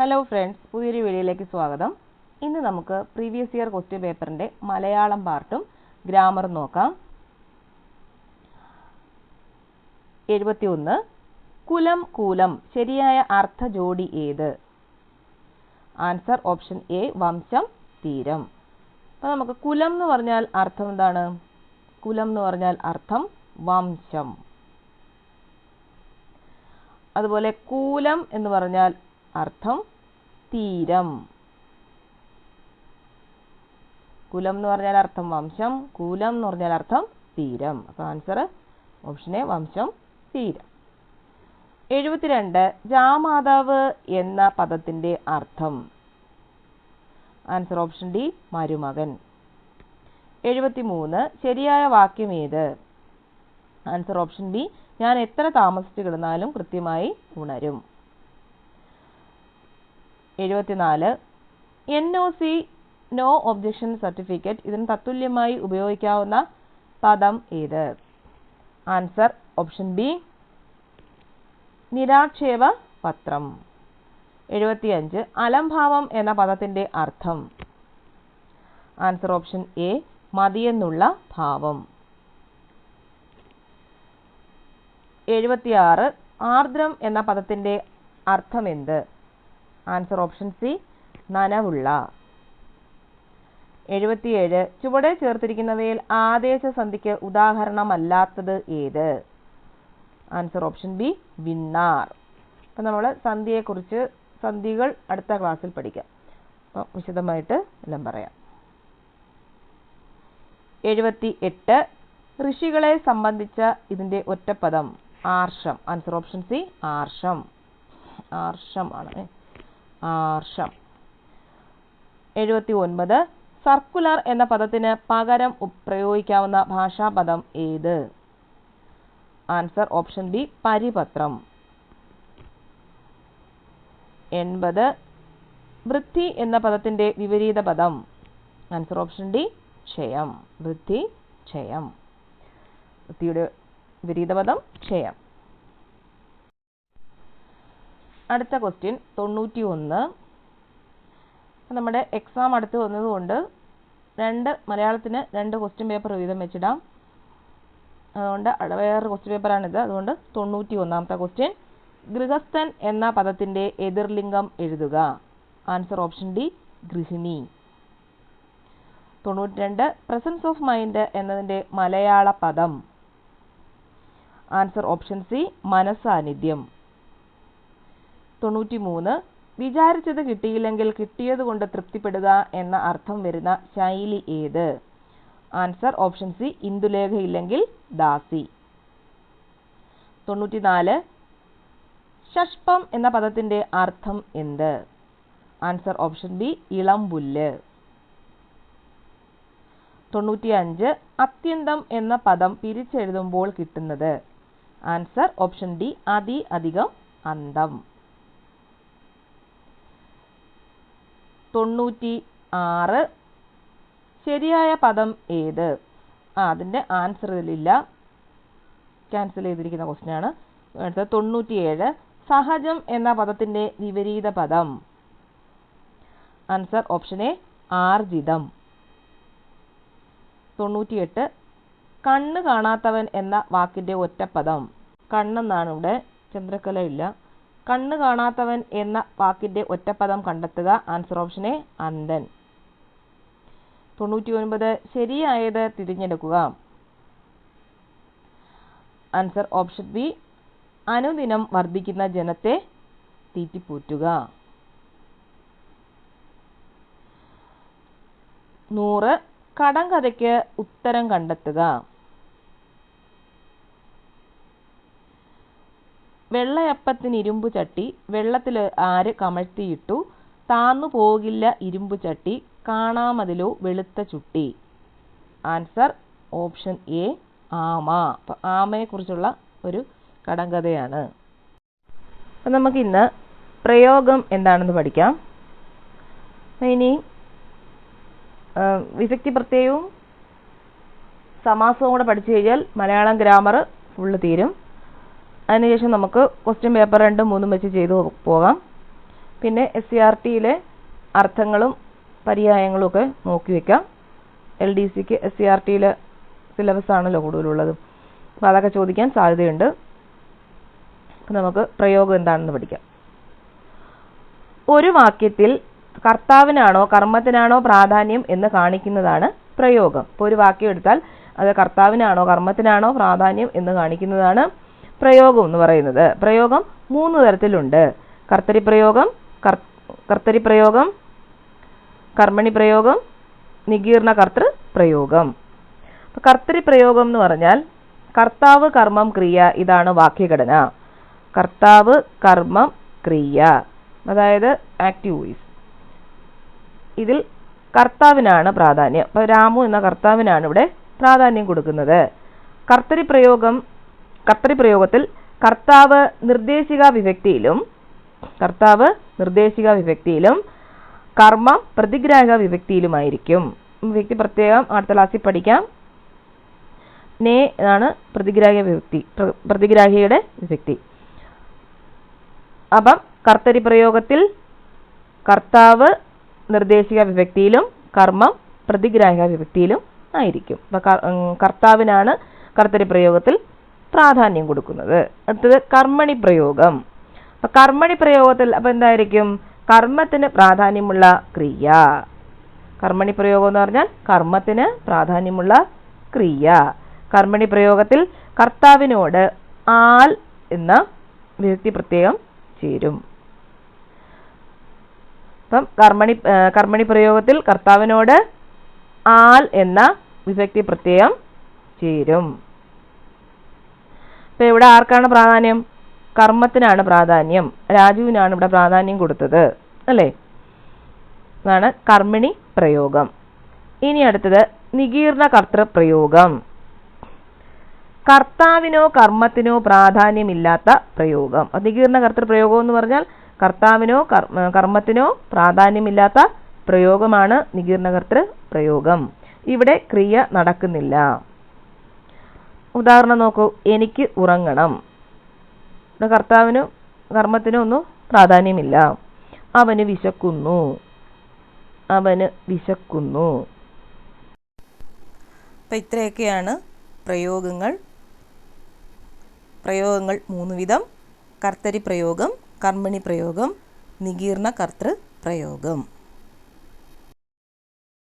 Hello friends പുതിയൊരു വീഡിയോയിലേക്ക് സ്വാഗതം. ഇന്ന് നമുക്ക് പ്രീവിയസ് ഇയർ ക്വസ്റ്റ്യൻ പേപ്പറിന്റെ മലയാളം പാർട്ടും ഗ്രാമറും നോക്കാം. എഴുപത്തി ഒന്ന് കുലം കൂലം ശരിയായ അർത്ഥ ജോഡി ഏത്? ആൻസർ ഓപ്ഷൻ എ വംശം തീരം. അപ്പോൾ നമുക്ക് കുലം എന്ന് പറഞ്ഞാൽ അർത്ഥം എന്താണ്? കുലം എന്ന് പറഞ്ഞാൽ അർത്ഥം വംശം. അതുപോലെ കൂലം എന്ന് പറഞ്ഞാൽ അർത്ഥം തീരം. കുലം എന്ന് പറഞ്ഞാൽ അർത്ഥം വംശം കൂലം എന്ന് പറഞ്ഞാൽ അർത്ഥം തീരം. അപ്പോൾ ആൻസർ ഓപ്ഷൻ എ വംശം തീരം. എഴുപത്തിരണ്ട് ജാമാതാവ് എന്ന പദത്തിന്റെ അർത്ഥം. ആൻസർ ഓപ്ഷൻ ഡി മരുമകൻ. എഴുപത്തിമൂന്ന് ശരിയായ വാക്യം ഏത്? ആൻസർ ഓപ്ഷൻ ബി ഞാൻ എത്ര താമസിച്ചു കിടന്നാലും കൃത്യമായി ഉണരും. എഴുപത്തിനാല്. N O C no objection certificate ഇതിന് തത്തുല്യമായി ഉപയോഗിക്കാവുന്ന പദം ഏത്? ആൻസർ ഓപ്ഷൻ ബി നിരാക്ഷേപ പത്രം. എഴുപത്തിയഞ്ച് അലംഭാവം എന്ന പദത്തിന്റെ അർത്ഥം. ആൻസർ ഓപ്ഷൻ എ മതിയെന്നുള്ള ഭാവം. എഴുപത്തിയാറ് ആർദ്രം എന്ന പദത്തിന്റെ അർത്ഥം എന്ത് ആൻസർ ഓപ്ഷൻ സി നനവുള്ള. എഴുപത്തിയേഴ് ചുവടെ ചേർത്തിരിക്കുന്നവയിൽ ആദേശ സന്ധിക്ക് ഉദാഹരണമല്ലാത്തത് ഏത്? ആൻസർ ഓപ്ഷൻ ബി വിന്നാർ അപ്പം നമ്മൾ സന്ധിയെക്കുറിച്ച് സന്ധികൾ അടുത്ത ക്ലാസ്സിൽ പഠിക്കാം. അപ്പം വിശദമായിട്ട് എല്ലാം പറയാം. എഴുപത്തി എട്ട് ഋഷികളെ സംബന്ധിച്ച ഇതിന്റെ ഒറ്റപ്പദം ആർഷം. ആൻസർ ഓപ്ഷൻ സി ആർഷം. ആർഷം ആണ് ആർഷം എഴുപത്തി ഒൻപത് സർക്കുലർ എന്ന പദത്തിന് പകരം പ്രയോഗിക്കാവുന്ന ഭാഷാപദം ഏത്? ആൻസർ ഓപ്ഷൻ ബി പരിപത്രം. എൺപത്. വൃത്തി എന്ന പദത്തിന്റെ വിപരീത പദം. ആൻസർ ഓപ്ഷൻ ഡി ക്ഷയം. വൃത്തി ക്ഷയം. വൃത്തിയുടെ വിപരീത പദം ക്ഷയം. അടുത്ത ക്വസ്റ്റ്യൻ തൊണ്ണൂറ്റി ഒന്ന് നമ്മുടെ എക്സാം അടുത്ത് വന്നതുകൊണ്ട് രണ്ട് മലയാളത്തിന് രണ്ട് ക്വസ്റ്റ്യൻ പേപ്പർ വീതം വെച്ചിടാം. അതുകൊണ്ട് വേറൊരു ക്വസ്റ്റ്യൻ പേപ്പറാണിത് അതുകൊണ്ട് തൊണ്ണൂറ്റി ഒന്നാമത്തെ ക്വസ്റ്റ്യൻ ഗൃഹസ്ഥൻ എന്ന പദത്തിന്റെ എതിർലിംഗം എഴുതുക. ആൻസർ ഓപ്ഷൻ ഡി ഗൃഹിണി. തൊണ്ണൂറ്റി രണ്ട് പ്രസൻസ് ഓഫ് മൈൻഡ് എന്നതിന്റെ മലയാള പദം. ആൻസർ ഓപ്ഷൻ സി മനസാന്നിധ്യം തൊണ്ണൂറ്റിമൂന്ന്. വിചാരിച്ചത് കിട്ടിയില്ലെങ്കിൽ കിട്ടിയത് കൊണ്ട് തൃപ്തിപ്പെടുക എന്ന അർത്ഥം വരുന്ന ശൈലി ഏത്? ആൻസർ ഓപ്ഷൻ സി ഇന്ദുലേഖ ഇല്ലെങ്കിൽ ദാസി. തൊണ്ണൂറ്റിനാല്. ഷഷ്പം എന്ന പദത്തിന്റെ അർത്ഥം എന്ത്? ആൻസർ ഓപ്ഷൻ ബി ഇളം പുല്ല് തൊണ്ണൂറ്റിയഞ്ച്. അത്യന്തം എന്ന പദം പിരിച്ചെഴുതുമ്പോൾ കിട്ടുന്നത്. ആൻസർ ഓപ്ഷൻ ഡി അതി അധികം അന്തം. തൊണ്ണൂറ്റി ആറ് ശരിയായ പദം ഏത്? ആ അതിന്റെ ആൻസർ ഇതിലില്ല. ക്യാൻസൽ ചെയ്തിരിക്കുന്ന ക്വസ്റ്റ്യൻ ആണ്. അടുത്തത് തൊണ്ണൂറ്റിയേഴ്. സഹജം എന്ന പദത്തിന്റെ വിപരീത പദം. ആൻസർ ഓപ്ഷൻ എ ആർജിതം. തൊണ്ണൂറ്റിയെട്ട്. കണ്ണ് കാണാത്തവൻ എന്ന വാക്കിന്റെ ഒറ്റപ്പദം. കണ്ണെന്നാണ് ഇവിടെ ചന്ദ്രക്കല ഇല്ല കണ്ണ് കാണാത്തവൻ എന്ന വാക്കിന്റെ ഒറ്റപ്പദം കണ്ടെത്തുക. ആൻസർ ഓപ്ഷനെ അന്ധൻ. തൊണ്ണൂറ്റി ഒൻപത് ശരിയായത് തിരഞ്ഞെടുക്കുക. ആൻസർ ഓപ്ഷൻ ബി അനുദിനം വർദ്ധിക്കുന്ന ജനത്തെ തീറ്റിപ്പൂറ്റുക. നൂറ് കടം കഥയ്ക്ക് ഉത്തരം കണ്ടെത്തുക. വെള്ളയപ്പത്തിന് ഇരുമ്പു ചട്ടി വെള്ളത്തിൽ ആര് കമഴ്ത്തിയിട്ടു താന്നു പോകില്ല ഇരുമ്പു ചട്ടി കാണാമതിലോ വെളുത്ത ചുട്ടി. ആൻസർ ഓപ്ഷൻ എ ആമ. ആമയെക്കുറിച്ചുള്ള ഒരു കടങ്കഥയാണ്. അപ്പം നമുക്കിന്ന് പ്രയോഗം എന്താണെന്ന് പഠിക്കാം. ഇനി വിഭക്തി പ്രത്യയവും സമാസവും കൂടെ പഠിച്ചു കഴിഞ്ഞാൽ മലയാളം ഗ്രാമർ ഫുള്ള് തീരും. അതിനുശേഷം നമുക്ക് ക്വസ്റ്റ്യൻ പേപ്പർ രണ്ടും മൂന്നും വെച്ച് ചെയ്തു പോകാം. പിന്നെ എസ് സി ആർ ടിയിലെ അർത്ഥങ്ങളും പര്യായങ്ങളും ഒക്കെ നോക്കി വെക്കാം. എൽ ഡി സിക്ക് എസ് സി ആർ ടിയിലെ സിലബസ് ആണല്ലോ കൂടുതലുള്ളത്. അപ്പോൾ അതൊക്കെ ചോദിക്കാൻ സാധ്യതയുണ്ട്. അപ്പം നമുക്ക് പ്രയോഗം എന്താണെന്ന് പഠിക്കാം. ഒരു വാക്യത്തിൽ കർത്താവിനാണോ കർമ്മത്തിനാണോ പ്രാധാന്യം എന്ന് കാണിക്കുന്നതാണ് പ്രയോഗം. ഇപ്പോൾ ഒരു വാക്യം എടുത്താൽ അത് കർത്താവിനാണോ കർമ്മത്തിനാണോ പ്രാധാന്യം എന്ന് കാണിക്കുന്നതാണ് പ്രയോഗം എന്ന് പറയുന്നത്. പ്രയോഗം മൂന്ന് തരത്തിലുണ്ട്. കർത്തരി പ്രയോഗം കർത്തരി പ്രയോഗം കർമ്മണി പ്രയോഗം നികീർണ കർത്തൃ പ്രയോഗം കർത്തരി പ്രയോഗം എന്ന് പറഞ്ഞാൽ കർത്താവ് കർമ്മം ക്രിയ ഇതാണ് വാക്യഘടന. കർത്താവ് കർമ്മം ക്രിയ. അതായത് ആക്റ്റീവ് വോയിസ് ഇതിൽ കർത്താവിനാണ് പ്രാധാന്യം. അപ്പോൾ രാമു എന്ന കർത്താവിനാണ് ഇവിടെ പ്രാധാന്യം കൊടുക്കുന്നത്. കർത്തരി പ്രയോഗം കർത്തരി പ്രയോഗത്തിൽ കർത്താവ് നിർദ്ദേശിക വിഭക്തിയിലും കർത്താവ് നിർദ്ദേശിക വിഭക്തിയിലും കർമ്മം പ്രതിഗ്രാഹക വിഭക്തിയിലുമായിരിക്കും വിഭക്തി പ്രത്യേകം അടുത്ത ക്ലാസ്സിൽ പഠിക്കാം. നേ ആണ് പ്രതിഗ്രാഹക വിഭക്തി പ്രതിഗ്രാഹിയുടെ വിഭക്തി അപ്പം കർത്തരി പ്രയോഗത്തിൽ കർത്താവ് നിർദ്ദേശിക വിഭക്തിയിലും കർമ്മം പ്രതിഗ്രാഹിക വിഭക്തിയിലും ആയിരിക്കും. കർത്താവിനാണ് കർത്തരി പ്രയോഗത്തിൽ പ്രാധാന്യം കൊടുക്കുന്നത്. അടുത്തത് കർമ്മണി പ്രയോഗം. അപ്പൊ കർമ്മണി പ്രയോഗത്തിൽ അപ്പൊ എന്തായിരിക്കും? കർമ്മത്തിന് പ്രാധാന്യമുള്ള ക്രിയ. കർമ്മണി പ്രയോഗം എന്ന് പറഞ്ഞാൽ കർമ്മത്തിന് പ്രാധാന്യമുള്ള ക്രിയ. കർമ്മണി പ്രയോഗത്തിൽ കർത്താവിനോട് ആൽ എന്ന വിഭക്തി പ്രത്യേകം ചേരും. അപ്പം കർമ്മണി കർമ്മണി പ്രയോഗത്തിൽ കർത്താവിനോട് ആൽ എന്ന വിഭക്തി പ്രത്യയം ചേരും. ഇപ്പൊ ഇവിടെ ആർക്കാണ് പ്രാധാന്യം? കർമ്മത്തിനാണ് പ്രാധാന്യം. രാജുവിനാണ് ഇവിടെ പ്രാധാന്യം കൊടുത്തത്. അല്ലേ? അതാണ് കർമ്മിണി പ്രയോഗം. ഇനി അടുത്തത് നികീർണ കർത്തൃ പ്രയോഗം. കർത്താവിനോ കർമ്മത്തിനോ പ്രാധാന്യമില്ലാത്ത പ്രയോഗം. നികീർണ കർത്തൃ പ്രയോഗം എന്ന് പറഞ്ഞാൽ കർത്താവിനോ കർമ്മത്തിനോ പ്രാധാന്യമില്ലാത്ത പ്രയോഗമാണ് നികീർണകർത്തൃ പ്രയോഗം. ഇവിടെ ക്രിയ നടക്കുന്നില്ല. ഉദാഹരണം നോക്കൂ. എനിക്ക് ഉറങ്ങണം. ഇവിടെ കർത്താവിനും കർമ്മത്തിനും ഒന്നും പ്രാധാന്യമില്ല. അവന് വിശക്കുന്നു. അവന് വിശക്കുന്നു. അപ്പം ഇത്രയൊക്കെയാണ് പ്രയോഗങ്ങൾ. പ്രയോഗങ്ങൾ മൂന്ന് വിധം. കർത്തരി പ്രയോഗം കർമ്മിണി പ്രയോഗം നികീർണ കർത്തൃ പ്രയോഗം